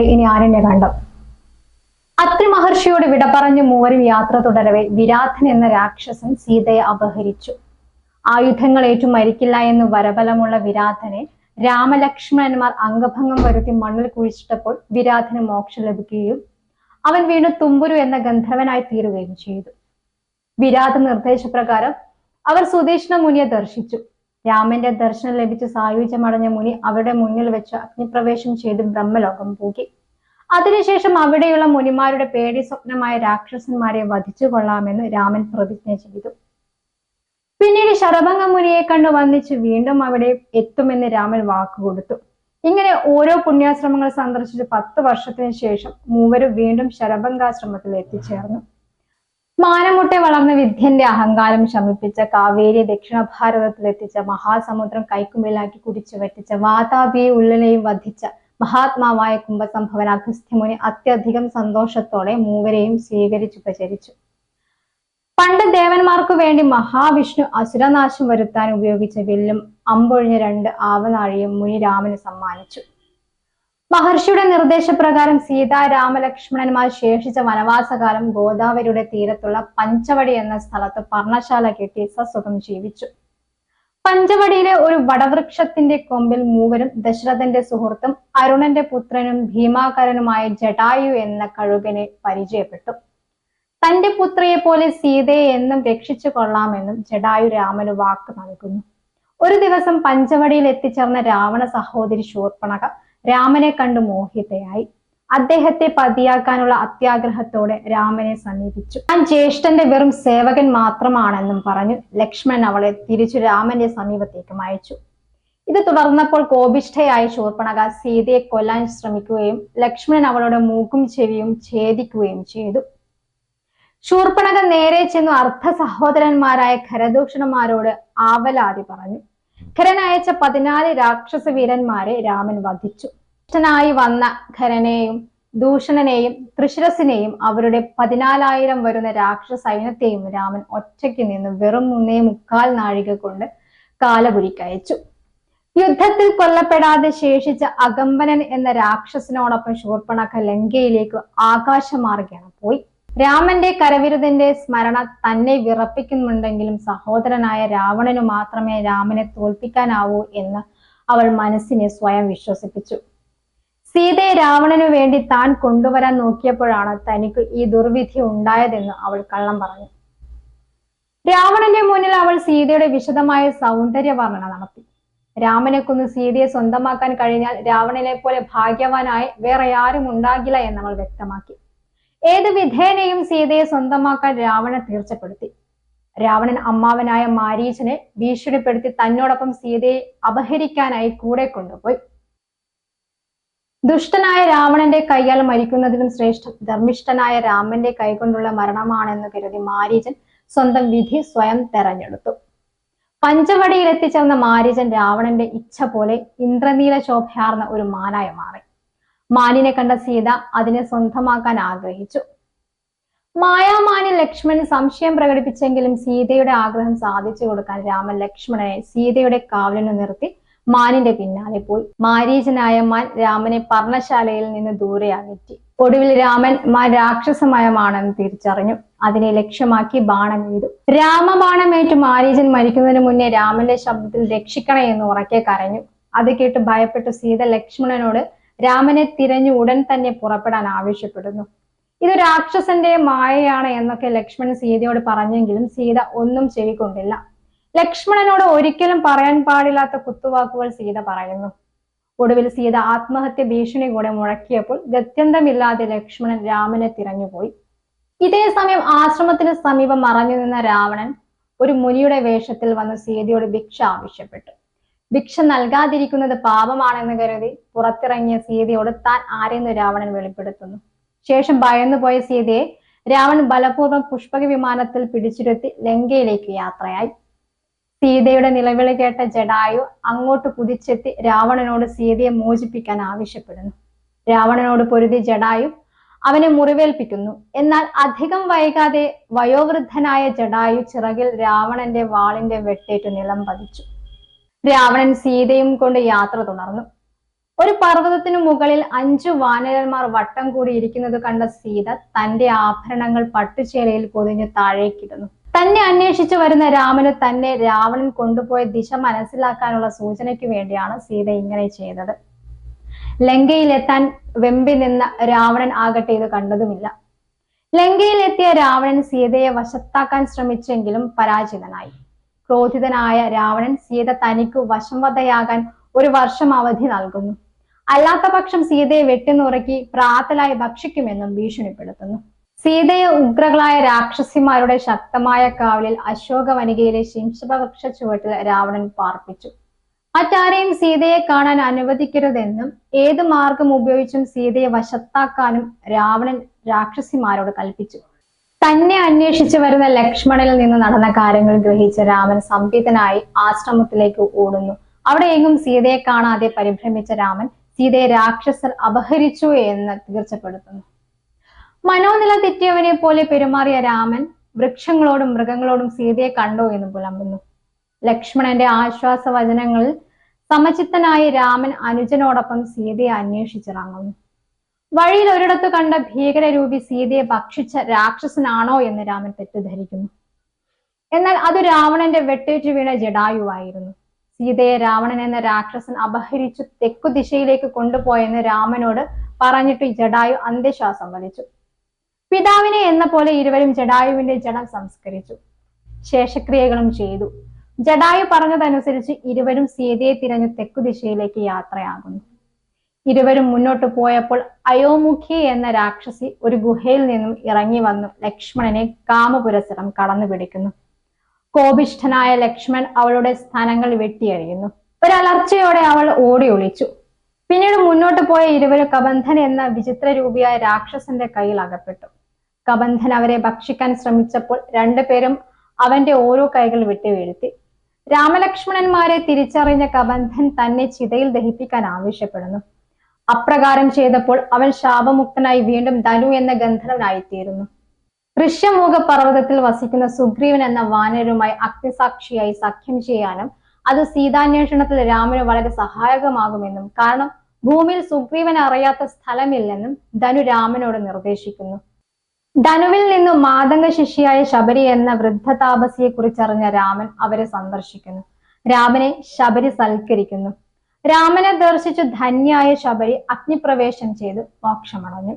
കടലിൽ ഇനി ആരണ്യകാന്ഡം അത്രി മഹർഷിയോട് വിട പറഞ്ഞ് മൂവരും യാത്ര തുടരവേ. വിരാധൻ എന്ന രാക്ഷസൻ സീതയെ അപഹരിച്ചു. ആയുധങ്ങൾ ഏറ്റു മരിക്കില്ല എന്ന് വരബലമുള്ള വിരാധനെ രാമലക്ഷ്മണന്മാർ അംഗഭംഗം വരുത്തി മണ്ണിൽ കുഴിച്ചിട്ടപ്പോൾ വിരാധന് മോക്ഷം ലഭിക്കുകയും അവൻ വീണ്ടും തുമ്പുരു എന്ന ഗന്ധർവനായി തീരുകയും ചെയ്തു. വിരാധ നിർദ്ദേശപ്രകാരം അവർ സുദേഷ്ണ മുനിയെ ദർശിച്ചു. രാമന്റെ ദർശനം ലഭിച്ച് സായുജ്യമടഞ്ഞ മുനി അവരുടെ മുന്നിൽ വെച്ച് അഗ്നിപ്രവേശം ചെയ്ത് ബ്രഹ്മലോകം പോകി. അതിനുശേഷം അവിടെയുള്ള മുനിമാരുടെ പേടി സ്വപ്നമായ രാക്ഷസന്മാരെ വധിച്ചു കൊള്ളാമെന്ന് രാമൻ പ്രതിജ്ഞ ചെയ്തു. പിന്നീട് ശരഭംഗ മുനിയെ കണ്ടു വന്നിച്ച് വീണ്ടും അവിടെ എത്തുമെന്ന് രാമൻ വാക്കുകൊടുത്തു ഇങ്ങനെ ഓരോ പുണ്യാശ്രമങ്ങൾ സന്ദർശിച്ച് പത്ത് വർഷത്തിന് ശേഷം മൂവരും വീണ്ടും ശരഭംഗാശ്രമത്തിൽ എത്തിച്ചേർന്നു. മാനമുട്ടെ വളർന്ന വിദ്യന്റെ അഹങ്കാരം ശമിപ്പിച്ച കാവേരി ദക്ഷിണ ഭാരതത്തിലെത്തിച്ച മഹാസമുദ്രം കൈക്കുമ്പിലാക്കി കുടിച്ചു വറ്റിച്ച വാതാപിയെ ഉള്ളിലെയും വധിച്ച മഹാത്മാവായ കുംഭസംഭവൻ അഗസ്ത്യമുനി അത്യധികം സന്തോഷത്തോടെ മൂവരെയും സ്വീകരിച്ചുപചരിച്ചു പണ്ട് ദേവന്മാർക്കു വേണ്ടി മഹാവിഷ്ണു അസുരനാശം വരുത്താൻ ഉപയോഗിച്ച വില്ലും അമ്പൊഴിഞ്ഞ രണ്ട് ആവനാഴിയും മുനി രാമന് സമ്മാനിച്ചു. മഹർഷിയുടെ നിർദ്ദേശപ്രകാരം സീതാ രാമലക്ഷ്മണന്മാർ ശേഷിച്ച വനവാസകാലം ഗോദാവരിയുടെ തീരത്തുള്ള പഞ്ചവടി എന്ന സ്ഥലത്ത് പർണശാല കെട്ടി സസുഖം ജീവിച്ചു. പഞ്ചവടിയിലെ ഒരു വടവൃക്ഷത്തിന്റെ കൊമ്പിൽ മൂവരും ദശരഥന്റെ സുഹൃത്തും അരുണന്റെ പുത്രനും ഭീമാകരനുമായ ജടായു എന്ന കഴുകനെ പരിചയപ്പെട്ടു. തന്റെ പുത്രിയെ പോലെ സീതയെ എന്നും രക്ഷിച്ചു കൊള്ളാമെന്നും ജഡായു രാമന് വാക്ക് നൽകുന്നു. ഒരു ദിവസം പഞ്ചവടിയിൽ എത്തിച്ചേർന്ന രാവണ സഹോദരി ശൂർപ്പണക രാമനെ കണ്ടു മോഹിതയായി. അദ്ദേഹത്തെ പതിയാക്കാനുള്ള അത്യാഗ്രഹത്തോടെ രാമനെ സമീപിച്ചു. താൻ ജ്യേഷ്ഠന്റെ വെറും സേവകൻ മാത്രമാണെന്നും പറഞ്ഞു ലക്ഷ്മണൻ അവളെ തിരിച്ചു രാമന്റെ സമീപത്തേക്കും അയച്ചു. ഇത് തുടർന്നപ്പോൾ കോപിഷ്ഠയായ ശൂർപ്പണക സീതയെ കൊല്ലാൻ ശ്രമിക്കുകയും ലക്ഷ്മണൻ അവളുടെ മൂക്കും ചെവിയും ഛേദിക്കുകയും ചെയ്തു. ശൂർപ്പണക നേരെ ചെന്നു അർദ്ധ സഹോദരന്മാരായ ഖരദൂഷണന്മാരോട് ആവലാതി പറഞ്ഞു. ഖരൻ അയച്ച പതിനാല് രാക്ഷസ വീരന്മാരെ രാമൻ വധിച്ചു. ായി വന്ന ഖരനെയും ദൂഷണനെയും തൃശിരസിനെയും അവരുടെ പതിനാലായിരം വരുന്ന രാക്ഷസ സൈന്യത്തെയും രാമൻ ഒറ്റയ്ക്ക് നിന്ന് വെറും മൂന്നേ മുക്കാൽ നാഴിക കൊണ്ട് കാലപുരിക്കയച്ചു യുദ്ധത്തിൽ കൊല്ലപ്പെടാതെ ശേഷിച്ച അകമ്പനൻ എന്ന രാക്ഷസനോടൊപ്പം ശൂർപ്പണക്ക ലങ്കയിലേക്ക് ആകാശമാർഗേണ പോയി. രാമന്റെ കരവിരുതിന്റെ സ്മരണ തന്നെ വിറപ്പിക്കുന്നുണ്ടെങ്കിലും സഹോദരനായ രാവണനു മാത്രമേ രാമനെ തോൽപ്പിക്കാനാവൂ എന്ന് അവൾ മനസ്സിനെ സ്വയം വിശ്വസിപ്പിച്ചു. സീതയെ രാവണനു വേണ്ടി താൻ കൊണ്ടുവരാൻ നോക്കിയപ്പോഴാണ് തനിക്ക് ഈ ദുർവിധി ഉണ്ടായതെന്ന് അവൾ കള്ളം പറഞ്ഞു. രാവണന്റെ മുന്നിൽ അവൾ സീതയുടെ വിശദമായ സൗന്ദര്യ വർണന നടത്തി. രാമനെ കൊന്ന് സീതയെ സ്വന്തമാക്കാൻ കഴിഞ്ഞാൽ രാവണനെ പോലെ ഭാഗ്യവാനായി വേറെ ആരും ഉണ്ടാകില്ല എന്നവൾ വ്യക്തമാക്കി. ഏത് വിധേനയും സീതയെ സ്വന്തമാക്കാൻ രാവണൻ തീർച്ചപ്പെടുത്തി. രാവണൻ അമ്മാവനായ മാരീച്ചനെ ഭീഷണിപ്പെടുത്തി തന്നോടൊപ്പം സീതയെ അപഹരിക്കാനായി കൂടെ കൊണ്ടുപോയി. ദുഷ്ടനായ രാവണന്റെ കൈയാൽ മരിക്കുന്നതിലും ശ്രേഷ്ഠം. ധർമ്മിഷ്ഠനായ രാമന്റെ കൈകൊണ്ടുള്ള മരണമാണെന്ന് കരുതി മാരീചൻ സ്വന്തം വിധി സ്വയം തെരഞ്ഞെടുത്തു. പഞ്ചവടിയിൽ എത്തിച്ചേർന്ന മാരീചൻ രാവണന്റെ ഇച്ഛ പോലെ ഇന്ദ്രനീല ശോഭയാർന്ന ഒരു മാനായി മാറി. മാനിനെ കണ്ട സീത അതിനെ സ്വന്തമാക്കാൻ ആഗ്രഹിച്ചു. മായാമാനി ലക്ഷ്മണൻ സംശയം പ്രകടിപ്പിച്ചെങ്കിലും സീതയുടെ ആഗ്രഹം സാധിച്ചു കൊടുക്കാൻ രാമൻ ലക്ഷ്മണനെ സീതയുടെ കാവലിന് നിർത്തി മാനിന്റെ പിന്നാലെ പോയി. മാരീചനായ മാൻ രാമനെ പർണശാലയിൽ നിന്ന് ദൂരെ അകറ്റി ഒടുവിൽ രാമൻ മാൻ രാക്ഷസമയമാണെന്ന് തിരിച്ചറിഞ്ഞു. അതിനെ ലക്ഷ്യമാക്കി ബാണം എയ്തു രാമബാണമേറ്റ് മാരീചൻ മരിക്കുന്നതിന് മുന്നേ രാമന്റെ ശബ്ദത്തിൽ രക്ഷിക്കണേ എന്ന് ഉറക്കെ കരഞ്ഞു. അത് കേട്ട് ഭയപ്പെട്ടു സീത ലക്ഷ്മണനോട് രാമനെ തിരഞ്ഞു ഉടൻ തന്നെ പുറപ്പെടാൻ ആവശ്യപ്പെടുന്നു. ഇത് രാക്ഷസന്റെ മായയാണ് എന്നൊക്കെ ലക്ഷ്മണൻ സീതയോട് പറഞ്ഞെങ്കിലും സീത ഒന്നും ചെവിക്കൊണ്ടില്ല ലക്ഷ്മണനോട് ഒരിക്കലും പറയാൻ പാടില്ലാത്ത കുത്തുവാക്കുകൾ സീത പറയുന്നു. ഒടുവിൽ സീത ആത്മഹത്യ ഭീഷണി കൂടെ മുഴക്കിയപ്പോൾ ഗത്യന്തമില്ലാതെ ലക്ഷ്മണൻ രാമനെ തിരഞ്ഞുപോയി. ഇതേ സമയം ആശ്രമത്തിന് സമീപം മറഞ്ഞു നിന്ന രാവണൻ ഒരു മുനിയുടെ വേഷത്തിൽ വന്ന് സീതയോട് ഭിക്ഷ ആവശ്യപ്പെട്ടു. ഭിക്ഷ നൽകാതിരിക്കുന്നത് പാപമാണെന്ന് കരുതി പുറത്തിറങ്ങിയ സീതയോട് താൻ ആരെന്ന് രാവണൻ വെളിപ്പെടുത്തുന്നു. ശേഷം ഭയന്നുപോയ സീതയെ രാവണൻ ബലപൂർവം പുഷ്പക വിമാനത്തിൽ പിടിച്ചിരുത്തി ലങ്കയിലേക്ക് യാത്രയായി. സീതയുടെ നിലവിളി കേട്ട ജഡായു അങ്ങോട്ട് കുതിച്ചെത്തി രാവണനോട് സീതയെ മോചിപ്പിക്കാൻ ആവശ്യപ്പെടുന്നു. രാവണനോട് പൊരുതി ജഡായു അവനെ മുറിവേൽപ്പിക്കുന്നു. എന്നാൽ അധികം വൈകാതെ വയോവൃദ്ധനായ ജഡായു ചിറകിൽ രാവണന്റെ വാളിന്റെ വെട്ടേറ്റു നിലം പതിച്ചു. രാവണൻ സീതയും കൊണ്ട് യാത്ര തുടർന്നു. ഒരു പർവതത്തിനു മുകളിൽ അഞ്ചു വാനരന്മാർ വട്ടം കൂടി ഇരിക്കുന്നത് കണ്ട സീത തന്റെ ആഭരണങ്ങൾ പട്ടുചേലയിൽ പൊതിഞ്ഞ് താഴേക്കിടുന്നു. തന്നെ അന്വേഷിച്ചു വരുന്ന രാമന് തന്നെ രാവണൻ കൊണ്ടുപോയ ദിശ മനസ്സിലാക്കാനുള്ള സൂചനയ്ക്ക് വേണ്ടിയാണ് സീത ഇങ്ങനെ ചെയ്തത്. ലങ്കയിലെത്താൻ വെമ്പി നിന്ന രാവണൻ ആകട്ടെ ഇത് കണ്ടതുമില്ല. ലങ്കയിലെത്തിയ രാവണൻ സീതയെ വശത്താക്കാൻ ശ്രമിച്ചെങ്കിലും പരാജിതനായി. ക്രോധിതനായ രാവണൻ സീത തനിക്ക് വശംവതയാകാൻ ഒരു വർഷം അവധി നൽകുന്നു. അല്ലാത്ത പക്ഷം സീതയെ വെട്ടിനുറക്കി പ്രാതലായി ഭക്ഷിക്കുമെന്നും ഭീഷണിപ്പെടുത്തുന്നു. സീതയെ ഉഗ്രകളായ രാക്ഷസിമാരുടെ ശക്തമായ കാവലിൽ അശോകവനികയിലെ ശിംശപവൃക്ഷ ചുവട്ടിൽ രാവണൻ പാർപ്പിച്ചു. മറ്റാരെയും സീതയെ കാണാൻ അനുവദിക്കരുതെന്നും ഏത് മാർഗം ഉപയോഗിച്ചും സീതയെ വശത്താക്കാനും രാവണൻ രാക്ഷസിമാരോട് കൽപ്പിച്ചു. തന്നെ അന്വേഷിച്ചു വരുന്ന ലക്ഷ്മണനിൽ നിന്ന് നടന്ന കാര്യങ്ങൾ ഗ്രഹിച്ച രാമൻ സംപിതനായി ആശ്രമത്തിലേക്ക് ഓടുന്നു. അവിടെ എങ്ങും സീതയെ കാണാതെ പരിഭ്രമിച്ച രാമൻ സീതയെ രാക്ഷസർ അപഹരിച്ചു എന്ന് തീർച്ചപ്പെടുത്തുന്നു. മനോനില തെറ്റിയവനെ പോലെ പെരുമാറിയ രാമൻ വൃക്ഷങ്ങളോടും മൃഗങ്ങളോടും സീതയെ കണ്ടോ എന്ന് പുലമ്പുന്നു. ലക്ഷ്മണന്റെ ആശ്വാസ വചനങ്ങളിൽ സമചിത്തനായ രാമൻ അനുജനോടൊപ്പം സീതയെ അന്വേഷിച്ചിറങ്ങുന്നു. വഴിയിൽ ഒരിടത്ത് കണ്ട ഭീകരരൂപി സീതയെ ഭക്ഷിച്ച രാക്ഷസനാണോ എന്ന് രാമൻ തെറ്റിദ്ധരിക്കുന്നു. എന്നാൽ അത് രാവണന്റെ വെട്ടേറ്റു വീണ ജഡായുവായിരുന്നു. സീതയെ രാവണൻ എന്ന രാക്ഷസൻ അപഹരിച്ചു തെക്കു ദിശയിലേക്ക് കൊണ്ടുപോയെന്ന് രാമനോട് പറഞ്ഞിട്ട് ജഡായു അന്ത്യശ്വാസം വലിച്ചു. പിതാവിനെ എന്ന പോലെ ഇരുവരും ജഡായുവിന്റെ ജഡം സംസ്കരിച്ചു. ശേഷക്രിയകളും ചെയ്തു. ജഡായു പറഞ്ഞതനുസരിച്ച് ഇരുവരും സീതയെ തിരഞ്ഞു തെക്കു ദിശയിലേക്ക് യാത്രയാകുന്നു. ഇരുവരും മുന്നോട്ട് പോയപ്പോൾ അയോമുഖി എന്ന രാക്ഷസി ഒരു ഗുഹയിൽ നിന്നും ഇറങ്ങി വന്നു ലക്ഷ്മണനെ കാമപുരസരം കടന്നു പിടിക്കുന്നു. കോപിഷ്ഠനായ ലക്ഷ്മൺ അവളുടെ സ്ഥാനങ്ങൾ വെട്ടിയറിയുന്നു. ഒരലർച്ചയോടെ അവൾ ഓടി ഒളിച്ചു. പിന്നീട് മുന്നോട്ട് പോയ ഇരുവരും കബന്ധൻ എന്ന വിചിത്ര രൂപിയായ രാക്ഷസന്റെ കയ്യിൽ അകപ്പെട്ടു. കബന്ധൻ അവരെ ഭക്ഷിക്കാൻ ശ്രമിച്ചപ്പോൾ രണ്ടുപേരും അവന്റെ ഓരോ കൈകൾ വിട്ടു വീഴ്ത്തി. രാമലക്ഷ്മണന്മാരെ തിരിച്ചറിഞ്ഞ കബന്ധൻ തന്നെ ചിതയിൽ ദഹിപ്പിക്കാൻ ആവശ്യപ്പെടുന്നു. അപ്രകാരം ചെയ്തപ്പോൾ അവൻ ശാപമുക്തനായി വീണ്ടും ധനു എന്ന ഗന്ധർവനായിത്തീരുന്നു. ഋഷ്യമൂഖ പർവതത്തിൽ വസിക്കുന്ന സുഗ്രീവൻ എന്ന വാനരുമായി അഗ്നിസാക്ഷിയായി സഖ്യം ചെയ്യാനും അത് സീതാന്വേഷണത്തിൽ രാമന് വളരെ സഹായകമാകുമെന്നും കാരണം ഭൂമിയിൽ സുഗ്രീവൻ അറിയാത്ത സ്ഥലമില്ലെന്നും ധനു രാമനോട് നിർദ്ദേശിക്കുന്നു. ധനുവിൽ നിന്നും മാതംഗ ശിഷ്യായ ശബരി എന്ന വൃദ്ധ താപസിയെ കുറിച്ചറിഞ്ഞ രാമൻ അവരെ സന്ദർശിക്കുന്നു. രാമനെ ശബരി സൽക്കരിക്കുന്നു. രാമനെ ദർശിച്ചു ധന്യായ ശബരി അഗ്നിപ്രവേശം ചെയ്ത് മോക്ഷമടഞ്ഞു.